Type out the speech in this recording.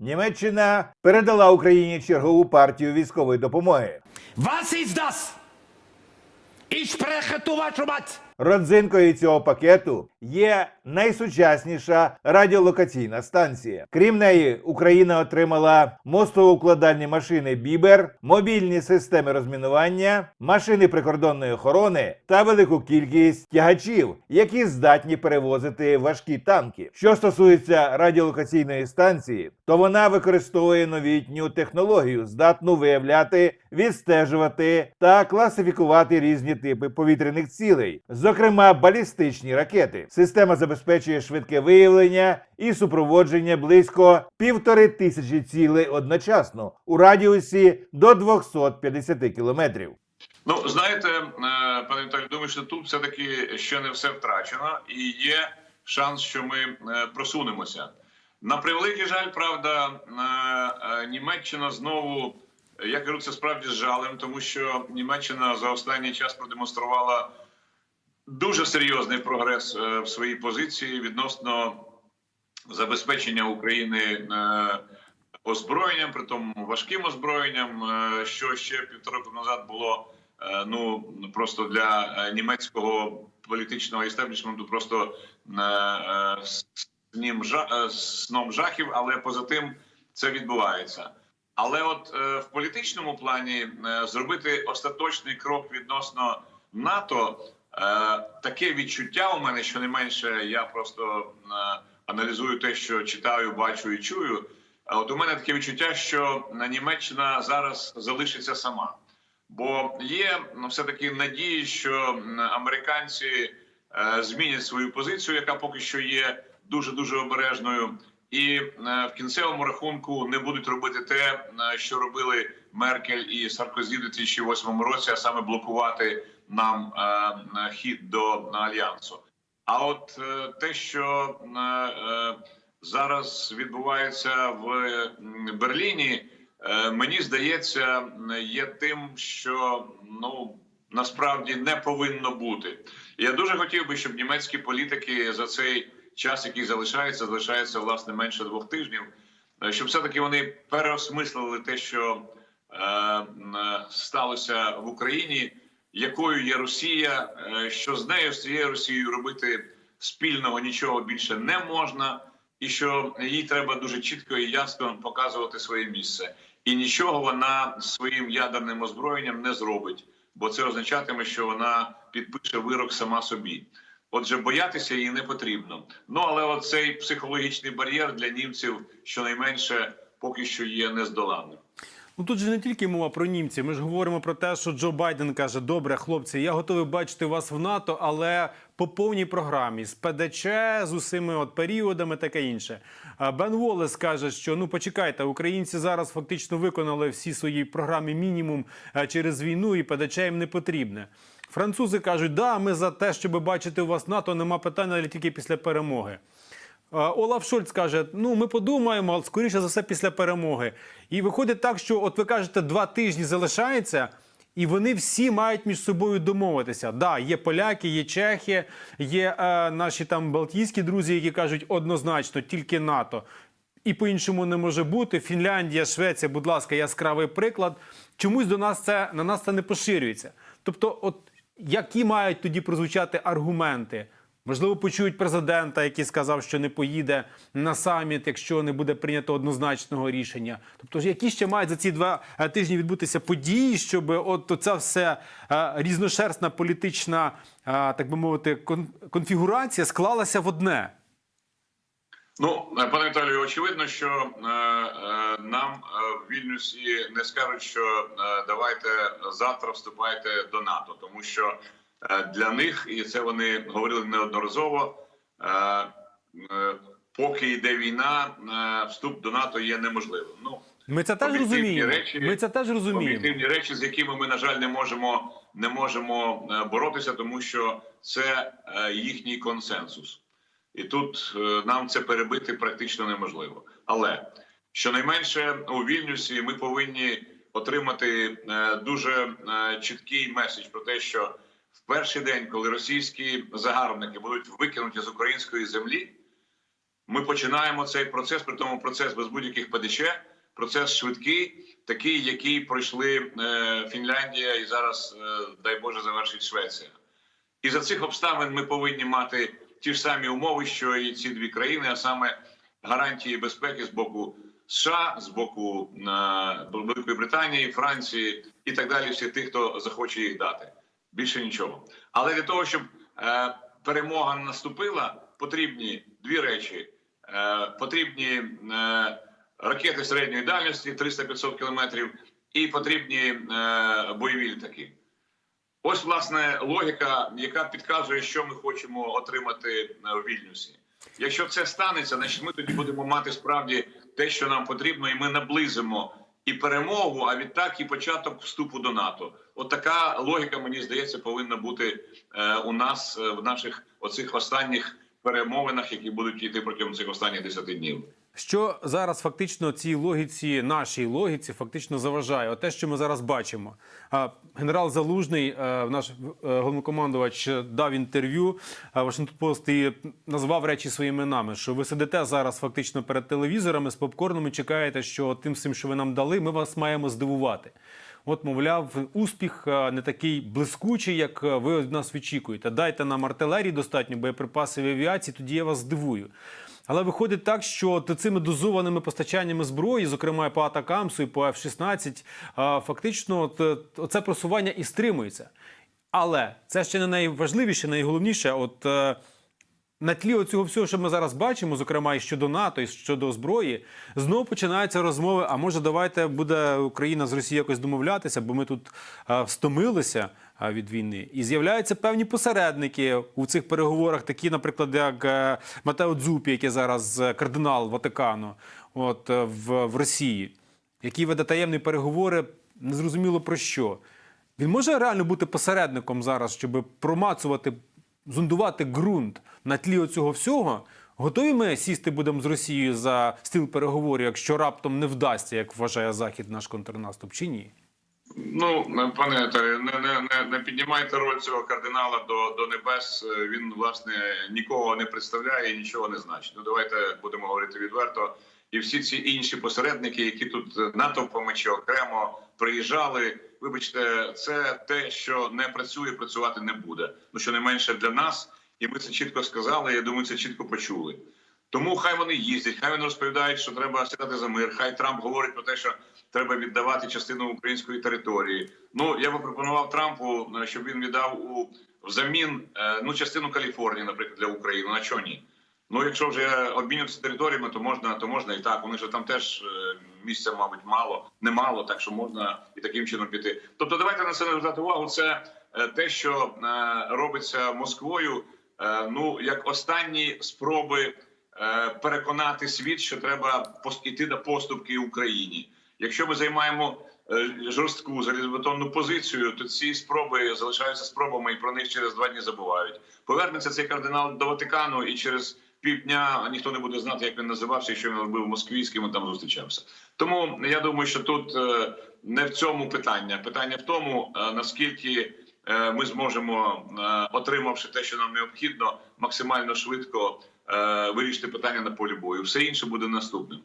Німеччина передала Україні чергову партію військової допомоги. Was ist das? Ich вашу мать! Родзинкою цього пакету є найсучасніша радіолокаційна станція. Крім неї, Україна отримала мостоукладальні машини Бібер, мобільні системи розмінування, машини прикордонної охорони та велику кількість тягачів, які здатні перевозити важкі танки. Що стосується радіолокаційної станції, то вона використовує новітню технологію, здатну виявляти, відстежувати та класифікувати різні типи повітряних цілей, зокрема балістичні ракети. Система забезпечує швидке виявлення і супроводження близько півтори тисячі цілей одночасно у радіусі до 250 кілометрів. Ну, знаєте, е, пане Віталію, думаю, що тут все-таки ще не все втрачено, і є шанс, що ми е, просунемося. На превеликий жаль, правда, е, Німеччина знову, я кажу це справді з жалем, тому що Німеччина за останній час продемонструвала дуже серйозний прогрес е, в своїй позиції відносно забезпечення України е, озброєнням, при тому важким озброєнням, е, що ще півтора року назад було ну просто для німецького політичного істеблішменту просто е, жа- сном жахів, але поза тим це відбувається. Але от е, в політичному плані е, зробити остаточний крок відносно НАТО, таке відчуття у мене, що не менше, я просто е, аналізую те, що читаю, бачу і чую. От у мене таке відчуття, що Німеччина зараз залишиться сама, бо є ну, все таки надії, що американці е, змінять свою позицію, яка поки що є дуже дуже обережною, і е, в кінцевому рахунку не будуть робити те, е, що робили Меркель і Саркозі в 2008 році, а саме блокувати нам е, е, хід до альянсу. А от е, те, що зараз відбувається в Берліні, мені здається, є тим, що ну насправді не повинно бути. Я дуже хотів би, щоб німецькі політики за цей час, який залишається, залишається власне менше двох тижнів, щоб все таки вони переосмислили те, що е, сталося в Україні, якою є Росія, е, що з нею з цією Росією робити спільного нічого більше не можна, і що їй треба дуже чітко і ясно показувати своє місце, і нічого вона своїм ядерним озброєнням не зробить, бо це означатиме, що вона підпише вирок сама собі. Отже, боятися її не потрібно. Ну але оцей психологічний бар'єр для німців щонайменше поки що є нездоланним. Ну тут же не тільки мова про німців. Ми ж говоримо про те, що Джо Байден каже: добре, хлопці, я готовий бачити вас в НАТО, але по повній програмі з ПДЧ, з усіми от періодами, таке інше. Бен Волес каже, що ну почекайте, українці зараз фактично виконали всі свої програми мінімум е, через війну, і ПДЧ їм не потрібне. Французи кажуть, да, ми за те, щоб бачити у вас НАТО, нема питань, але тільки після перемоги. Олаф Шольц каже: ну ми подумаємо, але скоріше за все після перемоги. І виходить так, що от ви кажете, два тижні залишається. І вони всі мають між собою домовитися. Да, є поляки, є чехи, є е, наші там балтійські друзі, які кажуть однозначно тільки НАТО. І по-іншому не може бути. Фінляндія, Швеція, будь ласка, яскравий приклад. Чомусь до нас це на нас це не поширюється. Тобто, от які мають тоді прозвучати аргументи? Можливо, почують президента, який сказав, що не поїде на саміт, якщо не буде прийнято однозначного рішення. Тобто, які ще мають за ці два е, тижні відбутися події, щоб от ця все різношерстна політична, е, так би мовити, кон- конфігурація склалася в одне. Ну, е, пане Віталію, очевидно, що нам в Вільнюсі не скажуть, що давайте завтра вступайте до НАТО, тому що для них, і це вони говорили неодноразово, е, е, поки йде війна, е, вступ до НАТО є неможливим. Ну Ми це теж розуміємо. речі- Ми це теж розуміємо. об'єктивні речі, з якими ми на жаль не можемо не можемо е, боротися, тому що це е, їхній консенсус, і тут е, нам це перебити практично неможливо. Але щонайменше у Вільнюсі ми повинні отримати е, дуже е, чіткий меседж про те, що в перший день, коли російські загарбники будуть викинуті з української землі, Ми починаємо цей процес, при тому процес без будь-яких ПДЧ, процес швидкий, такий, який пройшли е, Фінляндія і зараз, е, дай Боже, завершить Швеція. І за цих обставин ми повинні мати ті ж самі умови, що і ці дві країни, а саме гарантії безпеки з боку США, з боку е, Великої Британії, Франції і так далі, всіх тих, хто захоче їх дати. Більше нічого. Але для того, щоб е, перемога наступила, потрібні дві речі: е, потрібні е, ракети середньої дальності 300-500 кілометрів, і потрібні е, бойові літаки. Ось власне логіка, яка підказує, що ми хочемо отримати е, в Вільнюсі. Якщо це станеться, значить ми тоді будемо мати справді те, що нам потрібно, і ми наблизимо і перемогу, а відтак і початок вступу до НАТО. От така логіка, мені здається, повинна бути е, у нас е, в наших оцих останніх перемовинах, які будуть йти протягом цих останніх 10 днів. Що зараз фактично цій логіці, нашій логіці, фактично заважає? Те, що ми зараз бачимо. Генерал Залужний, е, наш е, головнокомандувач, е, дав інтерв'ю е, Washington Post і назвав речі своїми іменами, що ви сидите зараз фактично перед телевізорами з попкорном і чекаєте, що тим всім, що ви нам дали, ми вас маємо здивувати. От, мовляв, успіх е, не такий блискучий, як е, ви від нас очікуєте. Дайте нам артилерії достатньо, боєприпасів і авіації, тоді я вас здивую. Але виходить так, що цими дозованими постачаннями зброї, зокрема по Атакамсу, і по F-16, фактично це е, просування і стримується. Але це ще не найважливіше, найголовніше. От е, на тлі цього всього, що ми зараз бачимо, зокрема і щодо НАТО, і щодо зброї, знову починаються розмови. А може, давайте буде Україна з Росією якось домовлятися, бо ми тут е, встомилися е, від війни. І з'являються певні посередники у цих переговорах, такі, наприклад, як е, Матео Дзупі, який зараз е, кардинал Ватикану, от е, в, в Росії, який веде таємні переговори, незрозуміло про що. Він може реально бути посередником зараз, щоб промацувати, зондувати ґрунт на тлі цього всього. Готові ми сісти будемо з Росією за стіл переговорів, якщо раптом не вдасться, як вважає Захід наш контрнаступ, чи ні? Ну, пане не, не, не, піднімайте роль цього кардинала до, до небес. Він, власне, нікого не представляє і нічого не значить. Ну, давайте будемо говорити відверто. І всі ці інші посередники, які тут натовпами чи окремо приїжджали, вибачте, це те, що не працює, працювати не буде. Ну, що не менше для нас, і ми це чітко сказали. Я думаю, це чітко почули. Тому хай вони їздять, хай вони розповідають, що треба сідати за мир. Хай Трамп говорить про те, що треба віддавати частину української території. Ну я би пропонував Трампу, е, щоб він віддав у взамін е, ну частину Каліфорнії, наприклад, для України. На чого ні? Ну, якщо вже обмінюватися територіями, то можна, то можна і так. Вони ж там теж е, місця, мабуть, мало, немало, так що можна і таким чином піти. Тобто, давайте на це не звертати увагу. Це е, те, що е, робиться Москвою. е, Ну як останні спроби переконати світ, що треба іти на поступки Україні. Якщо ми займаємо жорстку залізобетонну позицію, то ці спроби залишаються спробами, і про них через два дні забувають. Повернеться цей кардинал до Ватикану, і через півдня ніхто не буде знати, як він називався, що він робив в Москві, з ким він там зустрічався. Тому я думаю, що тут е, не в цьому питання. Питання в тому, е, наскільки е, ми зможемо, отримавши те, що нам необхідно, максимально швидко вирішити питання на полі бою. Все інше буде наступним.